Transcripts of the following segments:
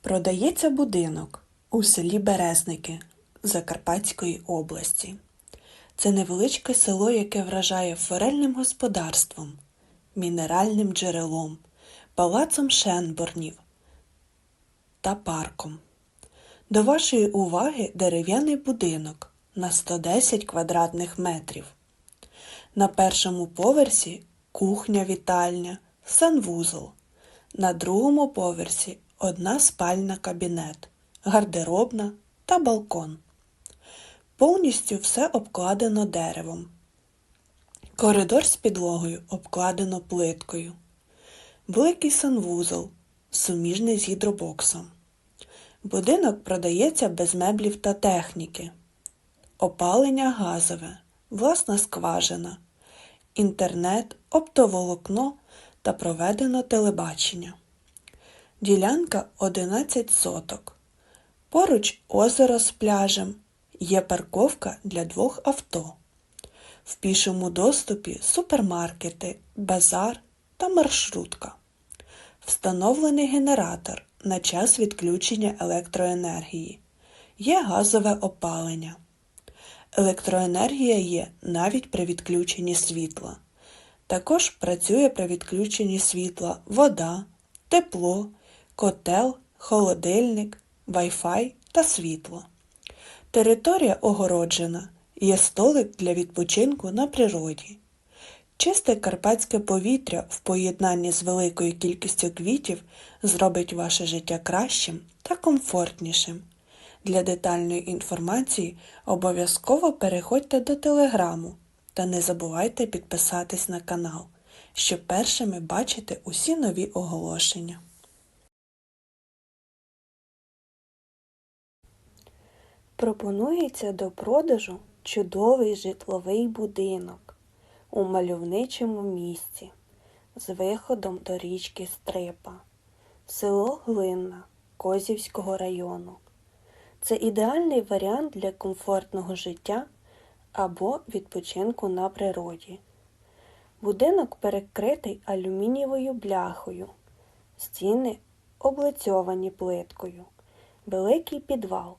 Продається будинок у селі Березники Закарпатської області. Це невеличке село, яке вражає форельним господарством, мінеральним джерелом, палацом Шенборнів та парком. До вашої уваги дерев'яний будинок на 110 квадратних метрів. На першому поверсі кухня-вітальня, санвузол. На другому поверсі одна спальна кабінет, гардеробна та балкон. Повністю все обкладено деревом. Коридор з підлогою обкладено плиткою. Великий санвузол, суміжний з гідробоксом. Будинок продається без меблів та техніки. Опалення газове, власна скважина, інтернет, оптоволокно та проведено телебачення. Ділянка 11 соток. Поруч озеро з пляжем. Є парковка для двох авто. В пішому доступі супермаркети, базар та маршрутка. Встановлений генератор на час відключення електроенергії. Є газове опалення. Електроенергія є навіть при відключенні світла. Також працює при відключенні світла вода, тепло, котел, холодильник, Wi-Fi та світло. Територія огороджена, є столик для відпочинку на природі. Чисте карпатське повітря в поєднанні з великою кількістю квітів зробить ваше життя кращим та комфортнішим. Для детальної інформації обов'язково переходьте до телеграму та не забувайте підписатись на канал, щоб першими бачити усі нові оголошення. Пропонується до продажу чудовий житловий будинок у мальовничому місці з виходом до річки Стрипа, село Глинна Козівського району. Це ідеальний варіант для комфортного життя або відпочинку на природі. Будинок перекритий алюмінієвою бляхою, стіни облицьовані плиткою, великий підвал.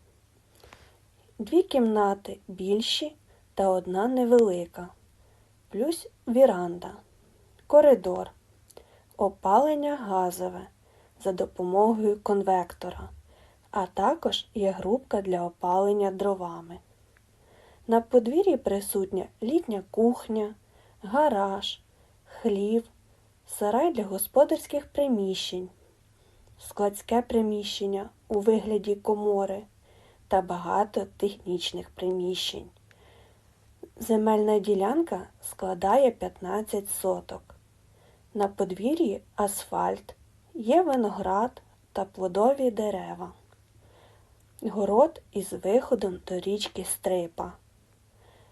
Дві кімнати більші та одна невелика, плюс віранда, коридор, опалення газове за допомогою конвектора, а також є грубка для опалення дровами. На подвір'ї присутня літня кухня, гараж, хлів, сарай для господарських приміщень, складське приміщення у вигляді комори та багато технічних приміщень. Земельна ділянка складає 15 соток. На подвір'ї асфальт, є виноград та плодові дерева. Город із виходом до річки Стрипа.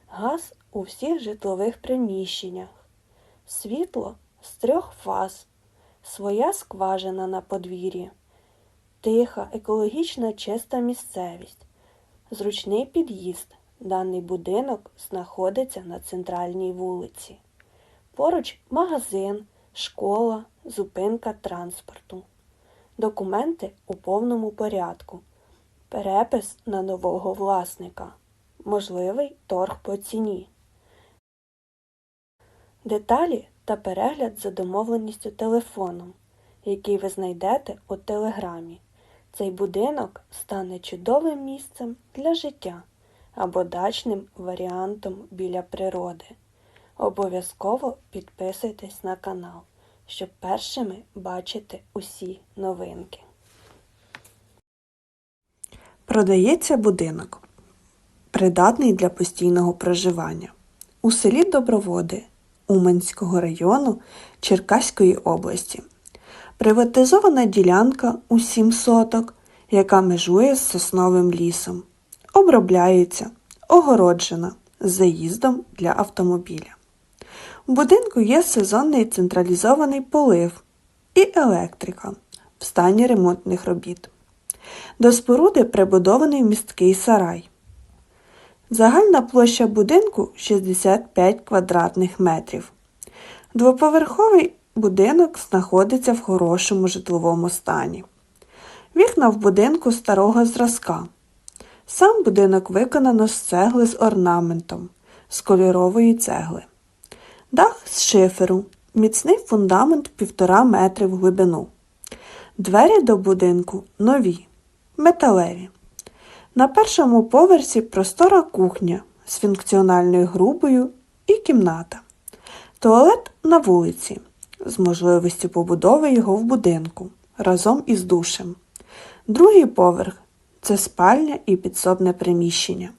Газ у всіх житлових приміщеннях. Світло з трьох фаз. Своя скважина на подвір'ї. Тиха, екологічна чиста місцевість. Зручний під'їзд. Даний будинок знаходиться на центральній вулиці. Поруч магазин, школа, зупинка транспорту. Документи у повному порядку. Перепис на нового власника. Можливий торг по ціні. Деталі та перегляд за домовленістю телефоном, який ви знайдете у телеграмі. Цей будинок стане чудовим місцем для життя або дачним варіантом біля природи. Обов'язково підписуйтесь на канал, щоб першими бачити усі новинки. Продається будинок, придатний для постійного проживання у селі Доброводи Уманського району Черкаської області. Приватизована ділянка у 7 соток, яка межує з сосновим лісом. Обробляється, огороджена з заїздом для автомобіля. У будинку є сезонний централізований полив і електрика в стані ремонтних робіт. До споруди прибудований місткий сарай. Загальна площа будинку 65 квадратних метрів. Двоповерховий будинок знаходиться в хорошому житловому стані. Вікна в будинку старого зразка. Сам будинок виконано з цегли з орнаментом, з кольорової цегли. Дах з шиферу, міцний фундамент півтора метри в глибину. Двері до будинку нові, металеві. На першому поверсі простора кухня з функціональною грубою і кімната. Туалет на вулиці з можливістю побудови його в будинку разом із душем. Другий поверх це спальня і підсобне приміщення.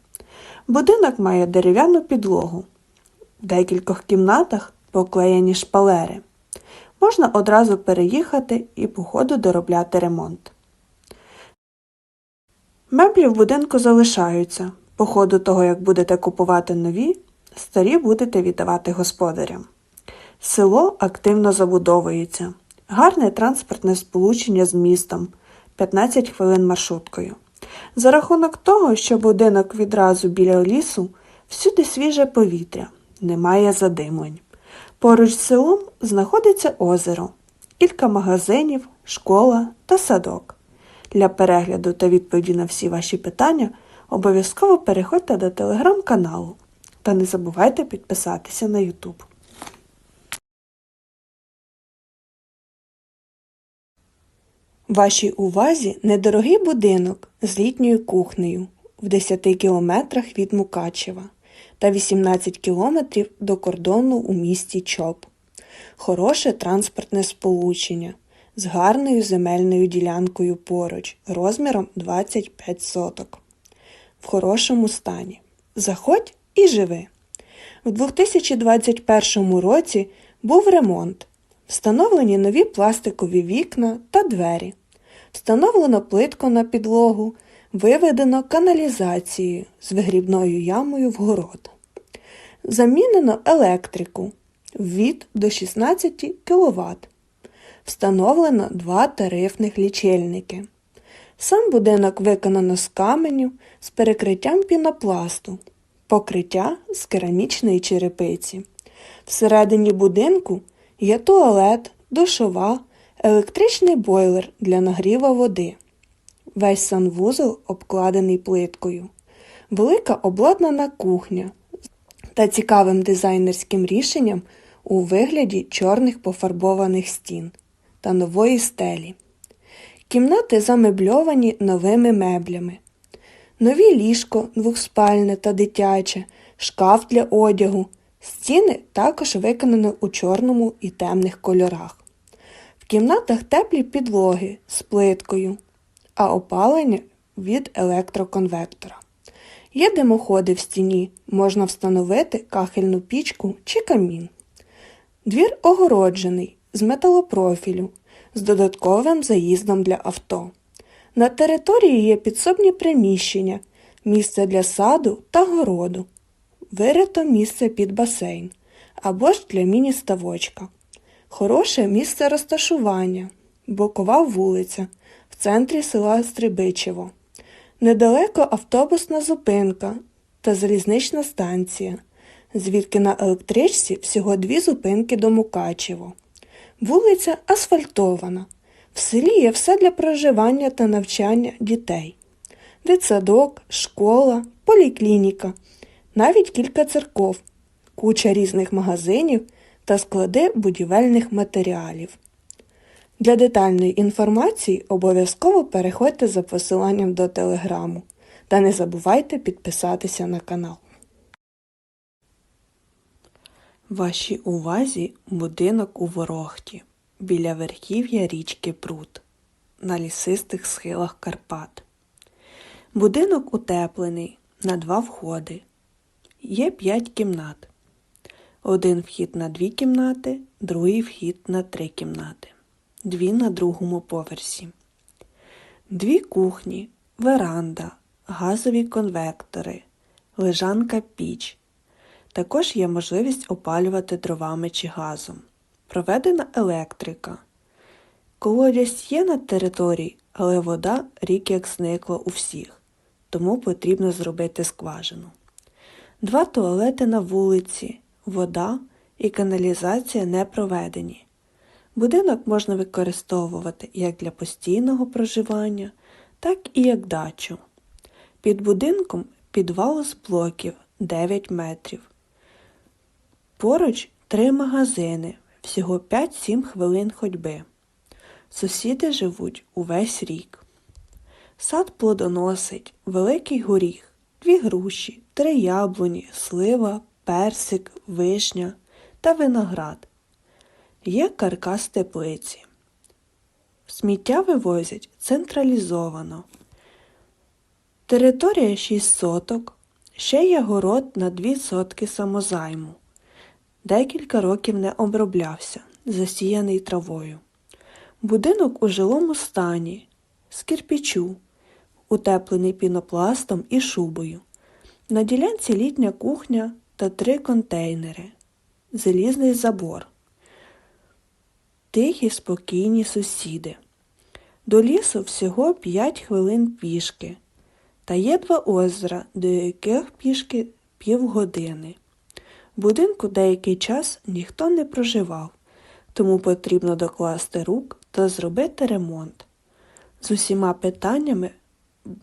Будинок має дерев'яну підлогу. В декількох кімнатах поклеєні шпалери. Можна одразу переїхати і по ходу доробляти ремонт. Меблі в будинку залишаються. По ходу того, як будете купувати нові, старі будете віддавати господарям. Село активно забудовується. Гарне транспортне сполучення з містом 15 хвилин маршруткою. За рахунок того, що будинок відразу біля лісу, всюди свіже повітря, немає задимлень. Поруч з селом знаходиться озеро, кілька магазинів, школа та садок. Для перегляду та відповіді на всі ваші питання обов'язково переходьте до телеграм-каналу та не забувайте підписатися на YouTube. Вашій увазі недорогий будинок з літньою кухнею в 10 кілометрах від Мукачева та 18 кілометрів до кордону у місті Чоп. Хороше транспортне сполучення з гарною земельною ділянкою поруч розміром 25 соток. В хорошому стані. Заходь і живи. У 2021 році був ремонт. Встановлені нові пластикові вікна та двері. Встановлено плитку на підлогу, виведено каналізацію з вигрібною ямою в город. Замінено електрику від до 16 кВт. Встановлено два тарифних лічильники. Сам будинок виконано з каменю з перекриттям пінопласту, покриття з керамічної черепиці. Всередині будинку є туалет, душова, електричний бойлер для нагріва води. Весь санвузол обкладений плиткою, велика обладнана кухня та цікавим дизайнерським рішенням у вигляді чорних пофарбованих стін та нової стелі. Кімнати замебльовані новими меблями. Нові ліжко двохспальне та дитяче, шкаф для одягу. Стіни також виконані у чорному і темних кольорах. Кімнатах теплі підлоги з плиткою, а опалення від електроконвектора. Є димоходи в стіні, можна встановити кахельну пічку чи камін. Двір огороджений з металопрофілю, з додатковим заїздом для авто. На території є підсобні приміщення, місце для саду та городу. Вирито місце під басейн або ж для міні-ставочка. Хороше місце розташування, бокова вулиця в центрі села Стрибичево. Недалеко автобусна зупинка та залізнична станція, звідки на електричці всього дві зупинки до Мукачево. Вулиця асфальтована. В селі є все для проживання та навчання дітей. Дитсадок, школа, поліклініка, навіть кілька церков, куча різних магазинів та склади будівельних матеріалів. Для детальної інформації обов'язково переходьте за посиланням до телеграму та не забувайте підписатися на канал. Вашій увазі будинок у Ворохті біля верхів'я річки Прут на лісистих схилах Карпат. Будинок утеплений на два входи. Є п'ять кімнат. Один вхід на дві кімнати, другий вхід на три кімнати. Дві на другому поверсі. Дві кухні, веранда, газові конвектори, лежанка піч. Також є можливість опалювати дровами чи газом. Проведена електрика. Колодязь є на території, але вода рік як зникла у всіх, тому потрібно зробити скважину. Два туалети на вулиці, вода і каналізація не проведені. Будинок можна використовувати як для постійного проживання, так і як дачу. Під будинком підвал з блоків 9 метрів. Поруч три магазини, всього 5-7 хвилин ходьби. Сусіди живуть увесь рік. Сад плодоносить, великий горіх, дві груші, три яблуні, слива, персик, вишня та виноград. Є каркас теплиці. Сміття вивозять централізовано. Територія 6 соток, ще є город на 2 сотки самозайму. Декілька років не оброблявся, засіяний травою. Будинок у жилому стані, з кирпічу, утеплений пінопластом і шубою. На ділянці літня кухня та три контейнери, залізний забор. Тихі, спокійні сусіди. До лісу всього 5 хвилин пішки, та є два озера, до яких пішки півгодини. В будинку деякий час ніхто не проживав, тому потрібно докласти рук та зробити ремонт. З усіма питаннями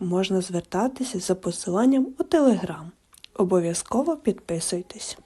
можна звертатися за посиланням у Телеграм. Обов'язково підписуйтесь.